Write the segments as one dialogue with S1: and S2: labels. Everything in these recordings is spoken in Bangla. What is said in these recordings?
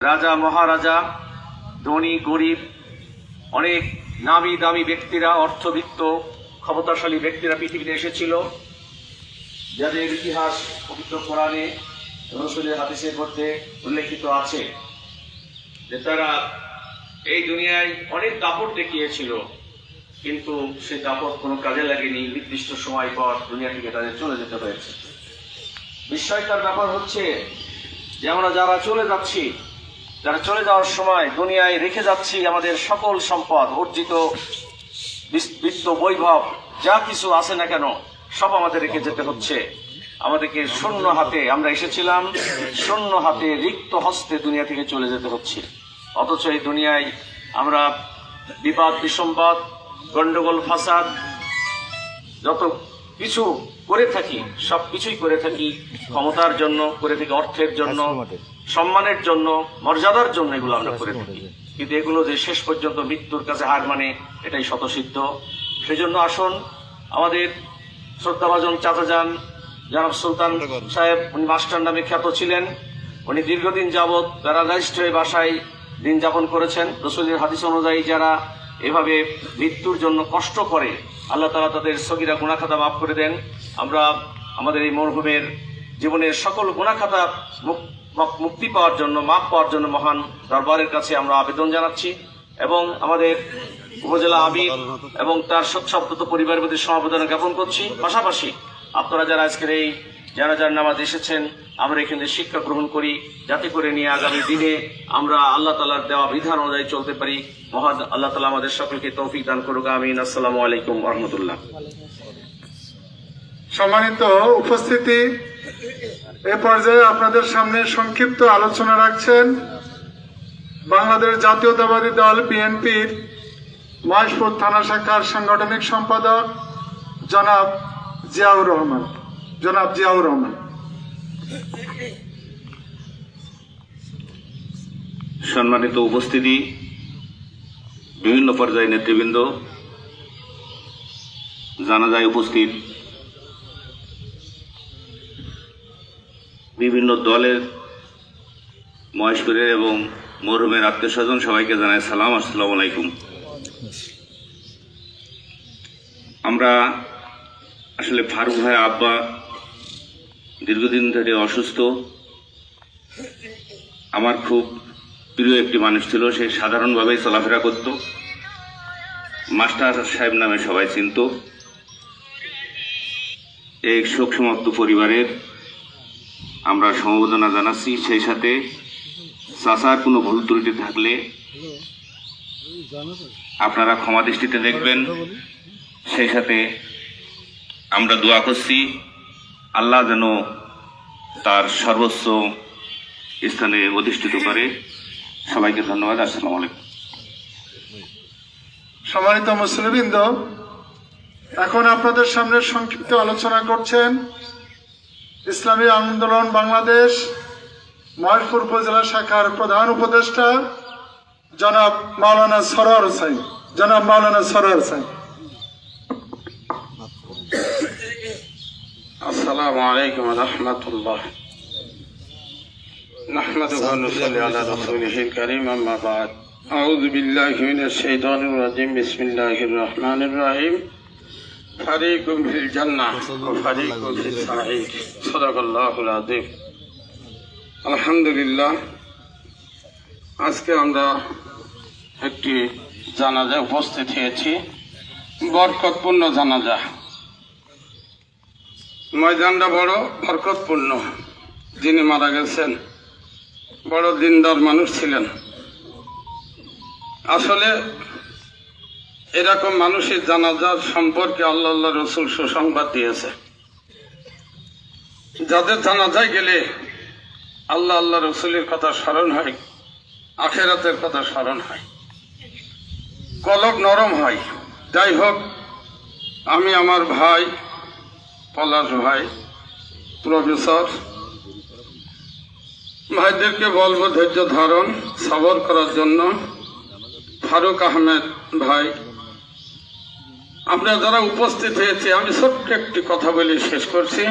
S1: রাজা, মহারাজা, ধনী, গরিব, অনেক নামি দামি ব্যক্তিরা, অর্থবিত্ত, ক্ষমতাশালী ব্যক্তিরা পৃথিবীতে এসেছিল। যাদের ইতিহাস, পবিত্র কোরআনে, রসুলের হাদিসের মধ্যে উল্লেখিত আছে যে তারা এই দুনিয়ায় অনেক দাপট দেখিয়েছিল, কিন্তু সেই দাপট কোনো কাজে লাগেনি। নির্দিষ্ট সময় পর দুনিয়া থেকে তাদের চলে যেতে হয়েছে। বিস্ময়কার ব্যাপার হচ্ছে, যে আমরা যারা চলে যাচ্ছি যারা চলে যাওয়ার সময় দুনিয়ায় রেখে যাচ্ছি আমাদের সকল সম্পদ, অর্জিত বিত্ত বৈভব, যা কিছু আছে না কেন, সব আমাদের রেখে যেতে হচ্ছে। আমাদেরকে শূন্য হাতে আমরা এসেছিলাম, শূন্য হাতে রিক্ত হস্তে দুনিয়া থেকে চলে যেতে হচ্ছে। অথচ এই দুনিয়ায় আমরা বিবাদ, বিসম্বাদ, গন্ডগোল, ফাসাদ, যত কিছু করে থাকি সব কিছুই করে থাকি ক্ষমতার জন্য, করে থাকি অর্থের জন্য। সম্মানের জন্য মর্যাদার জন্য এগুলো আমরা করে থাকি। কিন্তু এগুলো যে শেষ পর্যন্ত মৃত্যুর কাছে হার মানে এটাই শতসিদ্ধ সেজন্য আসুন আমাদের শ্রদ্ধাভাজন চাচাজান জনাব সুলতান সাহেব উনি মাস্টার নামে খ্যাত ছিলেন। উনি দীর্ঘদিন যাবৎ প্যারালাইজড হয়ে বাসায় দিন যাপন করেছেন। রসুলের হাদিস অনুযায়ী যারা এভাবে মৃত্যুর জন্য কষ্ট করে আল্লাহ তালা তাদের সগিরা গুণাখাতা মাফ করে দেন। আমরা আমাদের এই মরহুমের জীবনের সকল গুণাখাতা মুক- মুক- মুক্তি পাওয়ার জন্য মাপ পাওয়ার জন্য মহান দরবারের কাছে আমরা আবেদন জানাচ্ছি এবং আমাদের উপজেলা আমির এবং তার শোকসপ্তত পরিবারের প্রতি সমবেদনা জ্ঞাপন করছি। পাশাপাশি আপনারা যারা আজকের এই যারা জানাজার নামাজ এসেছেন, আমরা এখানে শিক্ষা গ্রহণ করি, যাতে করে নিয়ে আগামী দিনে আমরা আল্লাহ তালার দেওয়া বিধান অনুযায়ী চলতে পারি। মহান আল্লাহ তালা আমাদের সকলকে তৌফিক দান করুক। আমিন। আসসালামু আলাইকুম রহমতুল্লাহ।
S2: সম্মানিত উপস্থিতি এ পর্যায়ে আপনাদের সামনে সংক্ষিপ্ত আলোচনা রাখছেন বাংলাদেশ জাতীয়তাবাদী দল বিএনপির মহেশপুর থানা শাখার সাংগঠনিক সম্পাদক জনাব জিয়াউর রহমান। জনাব জিয়াউর রহমান।
S1: সম্মানিত উপস্থিতি, বিভিন্ন পর্যায়ে নেতৃবৃন্দ, জানা যায় উপস্থিত বিভিন্ন দলের মহেশপুরের এবং মরহুমের আত্মীয় স্বজন সবাইকে জানাই সালাম, আসসালামু আলাইকুম। আমরা আসলে ফারুক ভাই আব্বা দীর্ঘদিন ধরে অসুস্থ। আমার খুব প্রিয় একটি মানুষ ছিল, সে সাধারণভাবেই চলাফেরা করত। মাস্টার সাহেব নামে সবাই চিনত। এই শোক সমাপ্ত পরিবারের আমরা সমবেদনা জানাচ্ছি। সেই সাথে চাচার কোনো ভুল ত্রুটি থাকলে আপনারা ক্ষমা দৃষ্টিতে দেখবেন। সেই সাথে আমরা দোয়া করছি, আল্লাহ যেন তার সর্বোচ্চ স্থানে অধিষ্ঠিত করে। সবাইকে ধন্যবাদ, আসসালামু আলাইকুম।
S2: সম্মানিত মুসলিমবৃন্দ, এখন আপনাদের সামনে সংক্ষিপ্ত আলোচনা করছেন ইসলামী আন্দোলন বাংলাদেশ মহেশপুর উপজেলা শাখার প্রধান উপদেষ্টা জনাব মাওলানা সরোয়ার হোসেন জনাব মাওলানা সরোয়ার হোসেন
S3: السلام عليكم ورحمة الله نحمده ونصلي على رسوله الكريم أما بعد أعوذ بالله من الشيطان الرجيم بسم الله الرحمن الرحيم فريق في الجنة وفريق في السعيد صدق الله العظيم الحمد لله আজকে আমরা একটি জানাজা উপস্থিত হয়েছি বরকতপূর্ণ জানাজা ময়দানটা বড় বরকতপূর্ণ যিনি মারা গেছেন বড় দিনদার মানুষ ছিলেন আসলে এরকম মানুষের জানাজার সম্পর্কে আল্লাহ আল্লাহ রসুল সুসংবাদ দিয়েছে। যাদের জানাজায় গেলে আল্লাহ আল্লাহ রসুলের কথা স্মরণ হয়, আখেরাতের কথা স্মরণ হয়। কলক নরম হয়। যাই হোক, আমি আমার ভাই, পলাশ ভাই, প্রফেসর, ভাইদেরকে বলব ধৈর্য ধারণ, সবর করার জন্য। ফারুক আহমেদ ভাই আপনারা যারা উপস্থিত হয়েছে আমি ছোট্ট একটি কথা বলে শেষ করছি।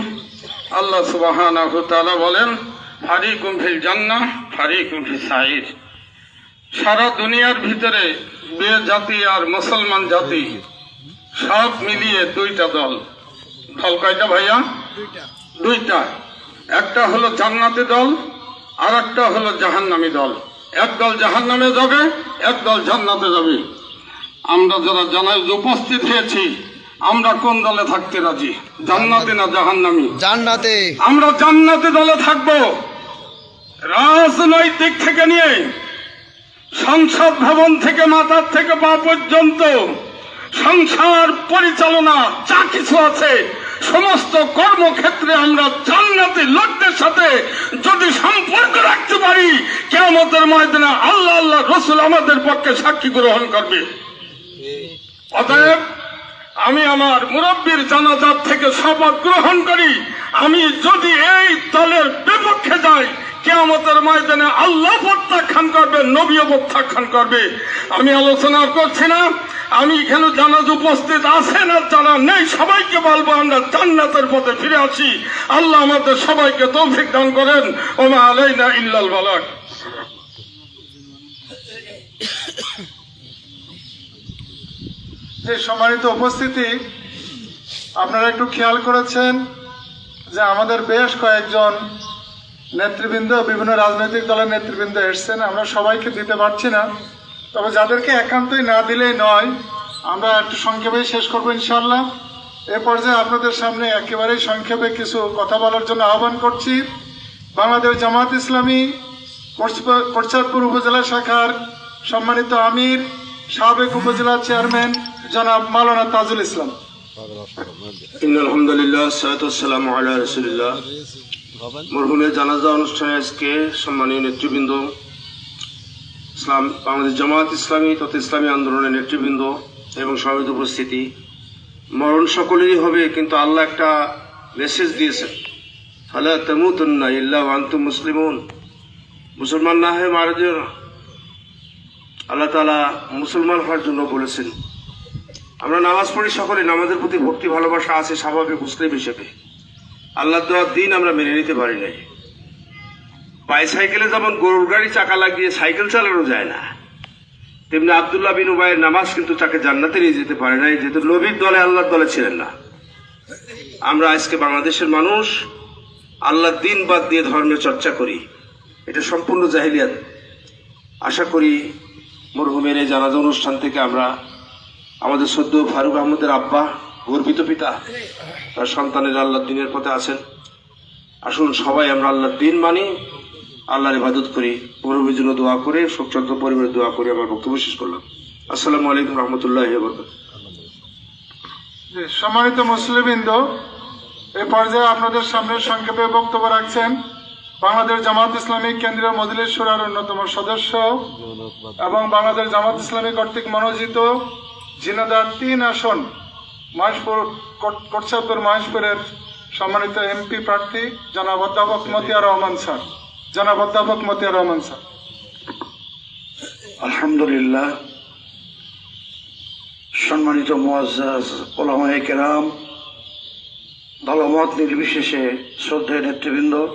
S3: আল্লাহ সুবাহ বলেন ফারিকুম ফিল জান্নাহ ফারিকুল সাইর সারা দুনিয়ার ভিতরে বে জাতি আর মুসলমান জাতি সব মিলিয়ে দুইটা দল। দল কয়টা ভাইয়া? দুইটা। একটা হলো জান্নাতি দল আর একটা হলো জাহান্নামী দল। এক দল জাহান্নামে যাবে এক দল জান্নাতে যাবে। আমরা যারা জানাই উপস্থিত হয়েছি আমরা কোন দলে থাকতে রাজি? জান্নাতে না জাহান্নামী?
S4: জান্নাতে।
S3: আমরা জান্নাতে দলে থাকব। রাজনৈতিক থেকে নিয়ে সংসদ ভবন থেকে মাথার থেকে পা পর্যন্ত সংসার পরিচালনা যা কিছু আছে সমস্ত কর্মক্ষেত্রে আমরা জান্নাতি লোকদের সাথে যদি সম্পর্ক রাখতে পারি কেমতের ময়দানে আল্লাহ আল্লাহ রসুল আমাদের পক্ষে সাক্ষী গ্রহণ করবে। অতএব আমি আমার মুরব্বীর জানাজার থেকে শপথ গ্রহণ করি, আমি যদি এই দলের বিপক্ষে যাই, কেয়ামতের ময়দানে আল্লাহ প্রত্যাখ্যান করবে, নবীও প্রত্যাখ্যান করবে। আমি আলোচনা করছি না, আমি এখানে জানাজ উপস্থিত আছে না যারা নেই, সবাইকে বলব, আমরা জান্নাতের পথে ফিরে আসি। আল্লাহ আমাদের সবাইকে তৌফিক দান করেন। ওমা আলাইনা ইল্লাল বালাক।
S2: যে সম্মানিত উপস্থিতি, আপনারা একটু খেয়াল করেছেন যে আমাদের বেশ কয়েকজন নেতৃবৃন্দ, বিভিন্ন রাজনৈতিক দলের নেতৃবৃন্দ এসছেন। আমরা সবাইকে দিতে পারছি না। তবে যাদেরকে একান্তই না দিলেই নয়, আমরা একটু সংক্ষেপেই শেষ করব ইনশাল্লাহ এ পর্যায়ে আপনাদের সামনে একেবারেই সংক্ষেপে কিছু কথা বলার জন্য আহ্বান করছি। বাংলাদেশ জামাত ইসলামী কোটসপ- উপজেলা শাখার সম্মানিত আমির সাবেক উপজেলা চেয়ারম্যান জনাব মাওলানা তাজুল ইসলাম।
S5: আলহামদুলিল্লাহ সালাম আল্লাহ রসুলিল্লাহ। মরহুমের জানাজা অনুষ্ঠানে আজকে সম্মানীয় নেতৃবৃন্দ, ইসলাম, বাংলাদেশ জামাত ইসলামী তথা ইসলামী আন্দোলনের নেতৃবৃন্দ এবং সমিত উপস্থিতি। মরণ সকলেরই হবে, কিন্তু আল্লাহ একটা মেসেজ দিয়েছেন। ফালা তামুতুন্না ইল্লা ওয়া আনতুম মুসলিমুন। মুসলমান না হয়ে মারা যেও না। আল্লাহ তাআলা মুসলমান হওয়ার জন্য বলেছেন, আমরা নামাজ পড়ি সকলে, নামাজের প্রতি ভক্তি, ভালোবাসা আছে, স্বাভাবিক, মুসলিম হিসেবে। আল্লাহ দেওয়ার দিন আমরা মেনে নিতে পারি নাই। বাইসাইকেলে যেমন গরুর গাড়ি চাকা লাগিয়ে সাইকেল চালানো যায় না, তেমনি আবদুল্লাহ বিন উবাইয়ের নামাজ কিন্তু তাকে জান্নাতে নিয়ে যেতে পারে নাই, যেহেতু নবীর দলে, আল্লাহর দলে ছিলেন না। আমরা আজকে বাংলাদেশের মানুষ, আল্লাহর দিন বাদ দিয়ে ধর্মের চর্চা করি। এটা সম্পূর্ণ জাহিলিয়াত। আশা করি মরহুমের এই জানাজা অনুষ্ঠান থেকে আমরা আমাদের সদ্য ফারুক আহমদের আব্বা, গর্বিত পিতা, তার সন্তানের আল্লাহর দিনের পথে আছেন। আসুন সবাই আমরা আল্লাহর দিন মানি, আল্লাহর ইবাদত করি। মরহুমের জন্য দোয়া করে শোকচন্দ্র পরিবারের দোয়া করে আমার বক্তব্য শেষ করলাম। আসসালামু আলাইকুম রহমতুল্লাহ
S2: সম্মানিত মুসলিমবৃন্দ এই পর্যায়ে আপনাদের সামনে সংক্ষেপে বক্তব্য রাখছেন বাংলাদেশ জামাত ইসলামী কেন্দ্রীয় মজলিস সুরার অন্যতম সদস্য এবং বাংলাদেশ জামাত ইসলামী কর্তৃক মনোনীত জিনাদার তিন আসন, মহেশপুর, কোট- কোটচাঁদপুর মহেশপুরের সম্মানিত এমপি প্রার্থী জনাব অধ্যাপক মতিয়া রহমান স্যার। জনাব অধ্যাপক মতিয়া রহমান স্যার।
S6: আলহামদুলিল্লাহ। সম্মানিত মোয়াজ্জাজ ওলামায়ে কেরাম দলমত নির্বিশেষে শ্রদ্ধেয় নেতৃবৃন্দ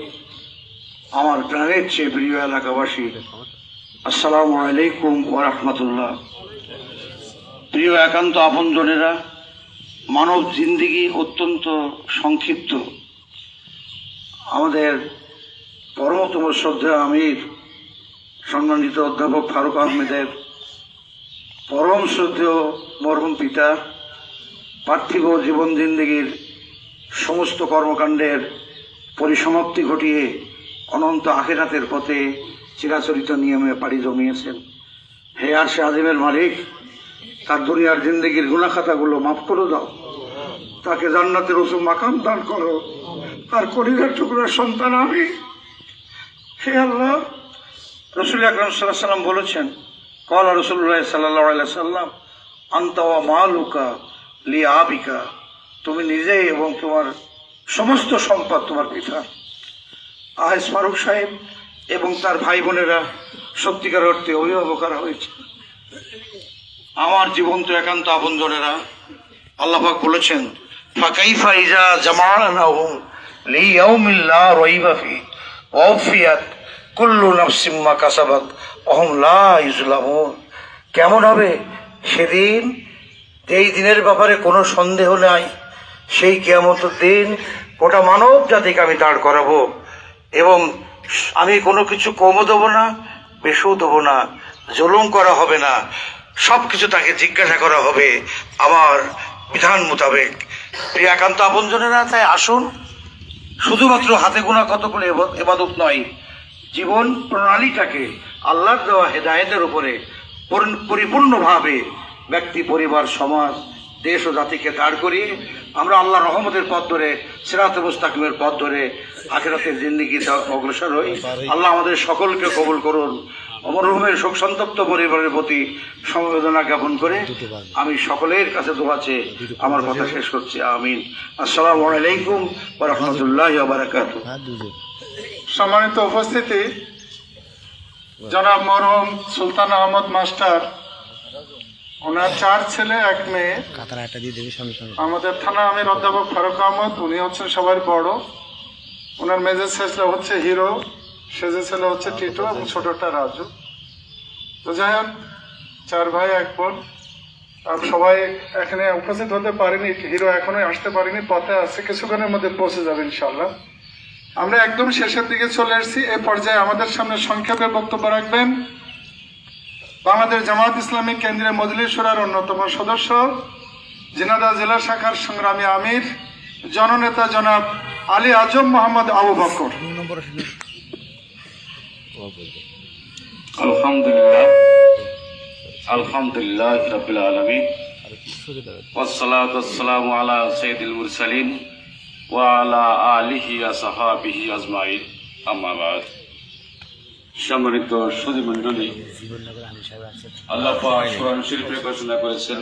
S6: আমার প্রাণের চেয়ে প্রিয় এলাকাবাসী, আসসালামু আলাইকুম ওয়া রাহমাতুল্লাহ। প্রিয় একান্ত আপনজনেরা, মানব জিন্দিগি অত্যন্ত সংক্ষিপ্ত। আমাদের পরমতম শ্রদ্ধেয় আমির, সম্মানিত অধ্যাপক ফারুক আহমেদের পরম শ্রদ্ধেয় মরহুম পিতা, পার্থিব জীবন জিন্দগির সমস্ত কর্মকাণ্ডের পরিসমাপ্তি ঘটিয়ে অনন্ত আখেরাতের পথে চিরাচরিত নিয়মে পাড়ি জমিয়েছেন। হে আর সে আজিমের মালিক, তার দুনিয়ার জিন্দগির গুণাখাতাগুলো মাফ করে দাও। তাকে জান্নাতের উঁচু মাকাম দান করো। তার কলিজার টুকরার সন্তান আমি। হে আল্লাহ, রসুল আকরম সাল্লাহ সাল্লাম বলেছেন কল রসুল্লাহ সাল্লাহ সাল্লাম আন্তাওয়া মালুকা লি আবিকা। তুমি নিজেই এবং তোমার সমস্ত সম্পদ তোমার পিতা আহেস ফারুক সাহেব এবং তার ভাই বোনেরা সত্যিকার অর্থে অভিভাবকরা হয়েছে। আমার জীবন্ত একান্ত আপনজনেরা আল্লাহাক বলেছেন, ফাকাইফা ইজা জামানাহুম লিয়াউমিল লা রাইবা ফি ওয়াফিয়াত কুল্লু নাফসিম্মা কাসাবাত ইসলামুন কেমন হবে? সেদিন এই দিনের ব্যাপারে কোনো সন্দেহ নাই, সেই কেমত দিন গোটা মানব জাতিকে আমি দাঁড় করাবো। এবং আমি কোনো কিছু কমও দেবো না, বেশও দেবো না, জুলুম করা হবে না সব কিছু তাকে জিজ্ঞাসা করা হবে আমার বিধান মোতাবেক। প্রিয় একান্ত আপনজনেরা তাই আসুন। শুধুমাত্র হাতে গোনা কতগুলো এবা- এবাদত নয়, জীবন প্রণালীটাকে আল্লাহর দেওয়া হেদায়েতের উপরে পরিপূর্ণভাবে ব্যক্তি, পরিবার, সমাজ দেশ ও জাতিকে দাঁড় করিয়ে আমরা আল্লাহ রহমতের পথ ধরে, সিরাত মুস্তাকিমের পথ ধরে আখেরাতের জিন্দিগি অগ্রসর হই। আল্লাহ আমাদের সকলকে কবুল করুন। অমরহুমের শোক সন্তপ্ত পরিবারের প্রতি সমবেদনা জ্ঞাপন করে আমি সকলের কাছে দোয়া আমার কথা শেষ করছি। আমিন। আসসালামু আলাইকুম রাহমাতুল্লাহি ওয়া বারাকাতুহু।
S2: সম্মানিত উপস্থিতি, জনাব মরহুম সুলতান আহমদ মাস্টার ওনার চার ছেলে এক মেয়ে। আমাদের থানা আমির অধ্যাপক ফারুক আহমদ উনি হচ্ছেন সবার বড়। ওনার মেজর ছেলে হচ্ছে হিরো সেজে ছেলে হচ্ছে টিটো এবং ছোটটা রাজু। তো যাই হোক চার ভাই এক বোন। আর সবাই এখানে উপস্থিত হতে পারেনি হিরো এখনও আসতে পারেনি পথে আছে কিছুক্ষণের মধ্যে পৌঁছে যাবে ইনশাল্লাহ আমরা একদম শেষের দিকে চলে এসেছি এ পর্যায়ে আমাদের সামনে সংক্ষেপে বক্তব্য রাখবেন। বাংলাদেশ জামাত ইসলামী কেন্দ্রীয় মজলিসুরার অন্যতম সদস্য জিনাদা জেলা শাখার সংগ্রামী আমির জননেতা জনাব আলী আজম মোহাম্মদ আবু বকর
S4: তিন নম্বর শুধু ও বলবে
S7: আলহামদুলিল্লাহ আলহামদুলিল্লাহ রাব্বিল আলামিন
S4: আর কি শুরু দেবে
S7: والصلاة والسلام على سيد المرسلين وعلى آله وصحابه أجمعين أما بعد সম্মানিত
S4: সাহেব আসছে
S7: আল্লাহ কোরআন শরীফে ঘোষণা করেছেন,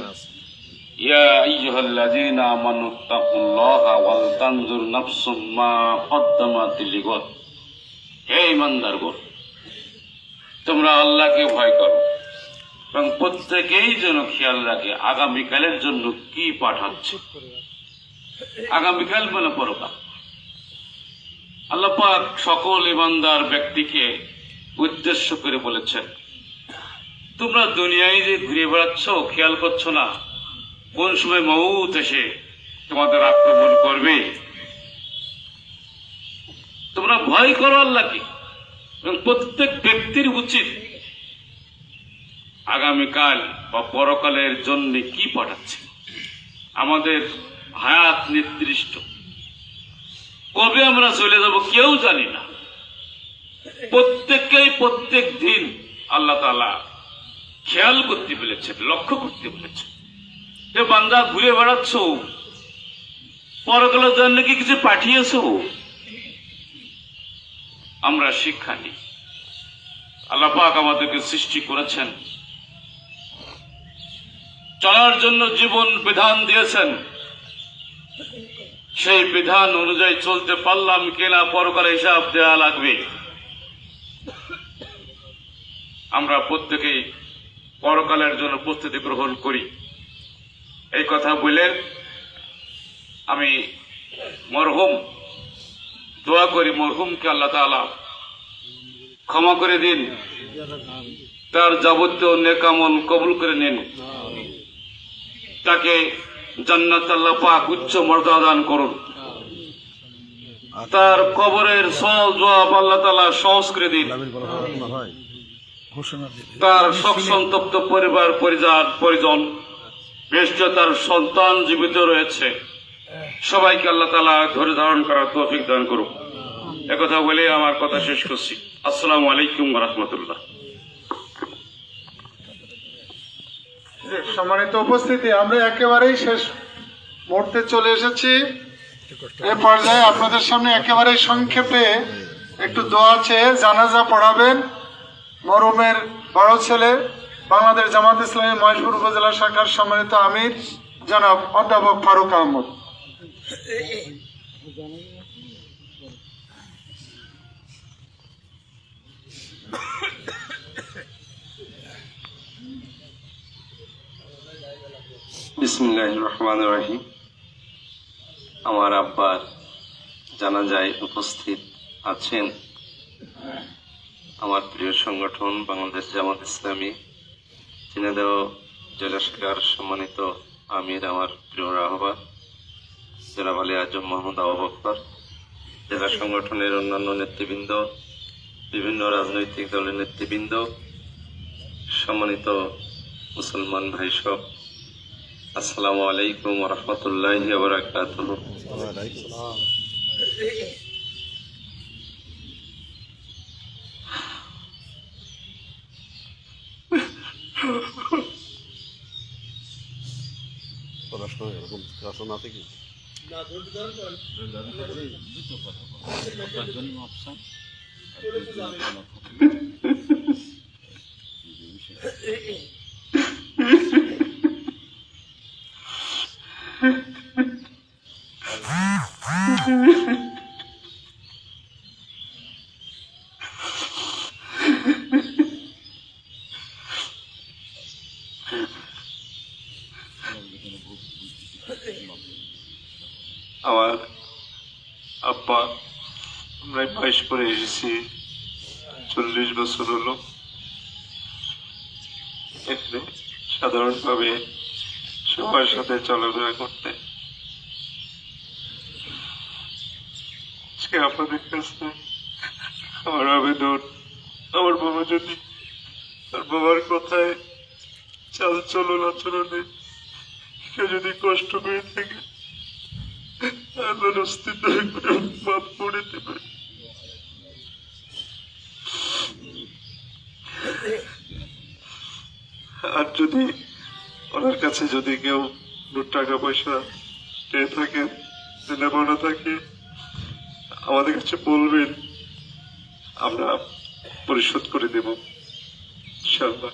S7: ইয়া আইয়ুহাল্লাযীনা আমানু তাকুল্লাহা ওয়াল তানজুর নাফসুম মা কদ্দামাত হে তোমরা আল্লাহকে ভয় করো, এবং প্রত্যেকেই যেন খেয়াল রাখে আগামীকালের জন্য কি পাঠাচ্ছে। আগামীকাল মানে পরকাল। আল্লাহ পাক সকল ইমানদার ব্যক্তিকে উদ্দেশ্য করে বলেছেন, তোমরা দুনিয়ায় যে ঘুরে বেড়াচ্ছ, খেয়াল করছ না? কোন সময় মৌত এসে তোমাদের আক্রমণ করবে? তোমরা ভয় করো আল্লাহকে, এবং প্রত্যেক ব্যক্তির উচিত আগামীকাল বা পরকালের জন্য কি পাঠাচ্ছে। আমাদের হায়াত নির্দিষ্ট। কবে আমরা চলে যাব কেউ জানি না। প্রত্যেককেই প্রত্যেক দিন আল্লাহ তালা খেয়াল করতে বলেছেন, লক্ষ্য করতে বলেছেন। এ বান্দা ঘুরে বেড়াচ্ছ পরকালের জন্য কি কিছু পাঠিয়েছ। আমরা শিক্ষা নিই। আল্লাহ পাক আমাদেরকে সৃষ্টি করেছেন। চলার জন্য জীবন বিধান দিয়েছেন। সেই বিধান অনুযায়ী চলতে পারলাম কিনা, পরকালে হিসাব দেওয়া লাগবে। আমরা প্রত্যেকেই পরকালের জন্য প্রস্তুতি গ্রহণ করি। এই কথা বলে আমি মরহুম, দোয়া করি মরহুমকে আল্লাহ তাআলা ক্ষমা করে দিন। তার যাবতীয় নেকামল কবুল করে নিন। তাকে জান্নাত আল্লাহ পাক উচ্চ মর্যাদা দান করুন। তার কবরের সহজ জবাব আল্লাহ তাআলা সহজ করে দিন
S4: হয়।
S7: তার শোক সন্তপ্ত পরিবার পরিজন পরিজন বেশ তার সন্তান জীবিত রয়েছে। সবাইকে আল্লাহ তালা ধরে ধারণ করার তৌফিক দান করুক। একথা বলে আমার কথা শেষ করছি। আসসালামু আলাইকুম রহমতুল্লাহ।
S2: সম্মানিত উপস্থিতি আমরা একেবারেই শেষ মুহূর্তে চলে এসেছি। এ পর্যায়ে আপনাদের সামনে একেবারেই সংক্ষেপে একটু দোয়া চেয়ে জানাজা পড়াবেন। মরুমের বড় ছেলে, বাংলাদেশ জামাত ইসলামী মহেশপুর উপজেলা শাখার সম্মানিত আমির, জনাব অধ্যাপক ফারুক আহমদ।
S8: বিসমুল্লাহ রহমান রহিম। আমার আব্বার জানাজায় উপস্থিত আছেন আমার প্রিয় সংগঠন বাংলাদেশ জামাত ইসলামী। ঝিনাইদহ জেলা সম্মানিত আমির আমার প্রিয় রাহবা জেলা আলী আজম মোহাম্মদ আবু বক্কর, জেলা সংগঠনের অন্যান্য নেতৃবৃন্দ, বিভিন্ন রাজনৈতিক দলের নেতৃবৃন্দ, সম্মানিত মুসলমান ভাই সব আসসালামু আলাইকুম রহমতুল্লাহ বারাকাতুহ
S9: পড়াশোনা এরকম পড়াশোনা আছে কি
S8: আমার প্রায় বয়স করে এসেছি, চল্লিশ বছর হলো। এখানে সাধারণভাবে সবার সাথে চলাফেরা করতে। আপনাদের কাছে আমার আবেদন, আমার বাবা যদি তার বাবার কথায় চাল চলন আচরণে কেউ যদি কষ্ট পেয়ে থাকে আল্লাহর অস্তিত্ব মাপ করে দেবে আর যদি ওনার কাছে যদি কেউ টাকা পয়সা পেয়ে থাকেন দেনা থাকে, আমাদের কাছে বলবেন, আমরা পরিশোধ করে দেব ইনশাল্লাহ